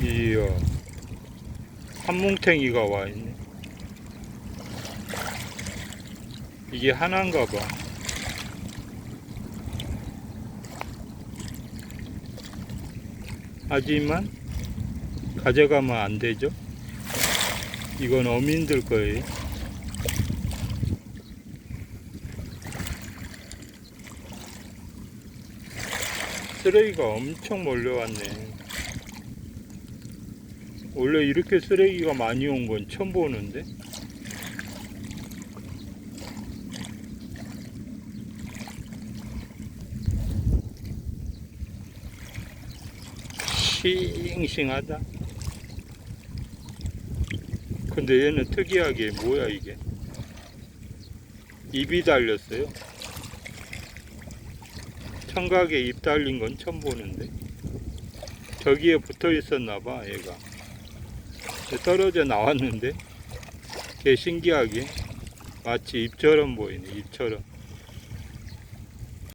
이야 한뭉탱이가 와 있네. 이게 하나인가 봐. 하지만 가져가면 안 되죠. 이건 어민들 거예요. 쓰레기가 엄청 몰려왔네. 원래 이렇게 쓰레기가 많이 온 건 처음 보는데? 싱싱하다. 근데 얘는 특이하게 뭐야 이게? 입이 달렸어요. 청각에 입 달린 건 처음 보는데. 저기에 붙어 있었나 봐, 얘가. 떨어져 나왔는데, 개 신기하게 마치 입처럼 보이네, 입처럼.